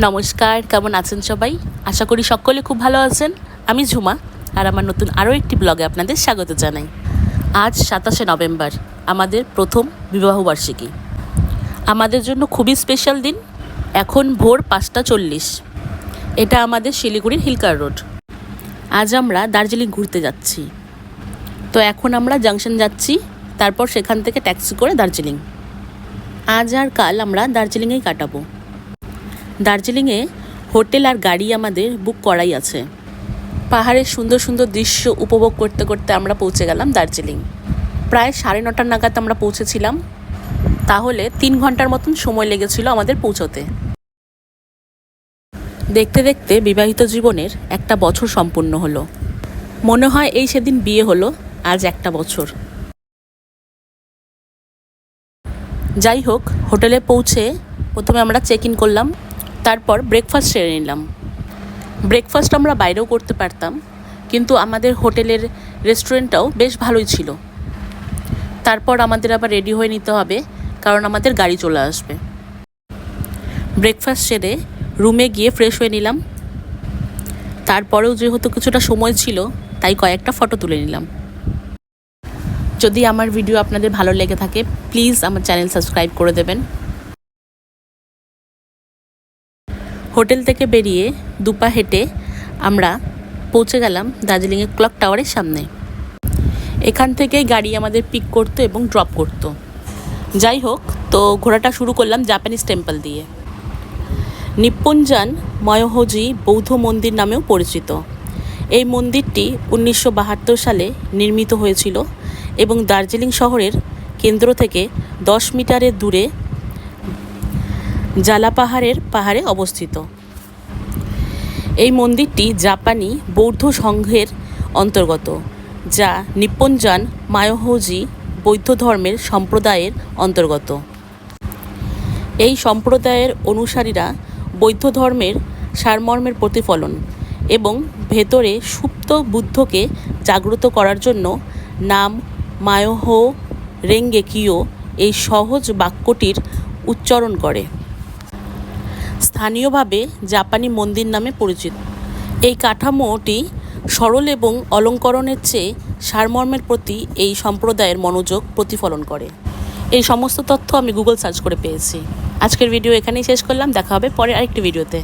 নমস্কার, কেমন আছেন সবাই? আশা করি সকলে খুব ভালো আছেন। আমি ঝুমা, আর আমার নতুন আরও একটি ব্লগে আপনাদের স্বাগত জানাই। আজ সাতাশে নভেম্বর, আমাদের প্রথম বিবাহবার্ষিকী আমাদের জন্য খুবই স্পেশাল দিন। এখন ভোর পাঁচটা চল্লিশ। এটা আমাদের শিলিগুড়ির হিলকার রোড। আজ আমরা দার্জিলিং ঘুরতে যাচ্ছি। তো এখন আমরা জাংশন যাচ্ছি, তারপর সেখান থেকে ট্যাক্সি করে দার্জিলিং। আজ আর কাল আমরা দার্জিলিংয়েই কাটাবো। দার্জিলিংয়ে হোটেল আর গাড়ি আমাদের বুক করাই আছে। পাহাড়ের সুন্দর সুন্দর দৃশ্য উপভোগ করতে করতে আমরা পৌঁছে গেলাম দার্জিলিং। প্রায় সাড়ে নটার নাগাদ আমরা পৌঁছেছিলাম। তাহলে তিন ঘণ্টার মতন সময় লেগেছিল আমাদের পৌঁছতে। দেখতে দেখতে বিবাহিত জীবনের একটা বছর সম্পূর্ণ হলো। মনে হয় এই সেদিন বিয়ে হলো, আজ একটা বছর। যাই হোক, হোটেলে পৌঁছে প্রথমে আমরা চেক ইন করলাম। তারপর ব্রেকফাস্ট সেরে নিলাম। ব্রেকফাস্ট আমরা বাইরেও করতে পারতাম, কিন্তু আমাদের হোটেলের রেস্টুরেন্টটাও বেশ ভালোই ছিল। তারপর আমাদের আবার রেডি হয়ে নিতে হবে, কারণ আমাদের গাড়ি চলে আসবে। ব্রেকফাস্ট সেরে রুমে গিয়ে ফ্রেশ হয়ে নিলাম। তারপরেও যেহেতু কিছুটা সময় ছিল, তাই কয়েকটা ফটো তুলে নিলাম। যদি আমার ভিডিও আপনাদের ভালো লেগে থাকে প্লিজ আমার চ্যানেল সাবস্ক্রাইব করে দেবেন। হোটেল থেকে বেরিয়ে দুপা হেঁটে আমরা পৌঁছে গেলাম দার্জিলিংয়ের ক্লক টাওয়ারের সামনে। এখান থেকে গাড়ি আমাদের পিক করতো এবং ড্রপ করতো। যাই হোক, তো ঘোরাটা শুরু করলাম জাপানিজ টেম্পল দিয়ে। নিপ্পনজান ময়োহজি বৌদ্ধ মন্দির নামেও পরিচিত। এই মন্দিরটি উনিশশো বাহাত্তর সালে নির্মিত হয়েছিল এবং দার্জিলিং শহরের কেন্দ্র থেকে দশ মিটারের দূরে জালা পাহাড়ের পাহাড়ে অবস্থিত। এই মন্দিরটি জাপানি বৌদ্ধ সংঘের অন্তর্গত, যা নিপ্পনজান মায়োহজি বৌদ্ধ ধর্মের সম্প্রদায়ের অন্তর্গত। এই সম্প্রদায়ের অনুসারীরা বৌদ্ধ ধর্মের সারমর্মের প্রতিফলন এবং ভেতরে সুপ্ত বুদ্ধকে জাগ্রত করার জন্য নাম মায়োহ রেঙ্গে কিও এই সহজ বাক্যটির উচ্চারণ করে। স্থানীয়ভাবে জাপানি মন্দির নামে পরিচিত। এই কাঠামোটি সরল এবং অলঙ্করণের চেয়ে সারমর্মের প্রতি এই সম্প্রদায়ের মনোযোগ প্রতিফলন করে। এই সমস্ত তথ্য আমি গুগল সার্চ করে পেয়েছি। আজকের ভিডিও এখানেই শেষ করলাম। দেখা হবে পরে আরেকটি ভিডিওতে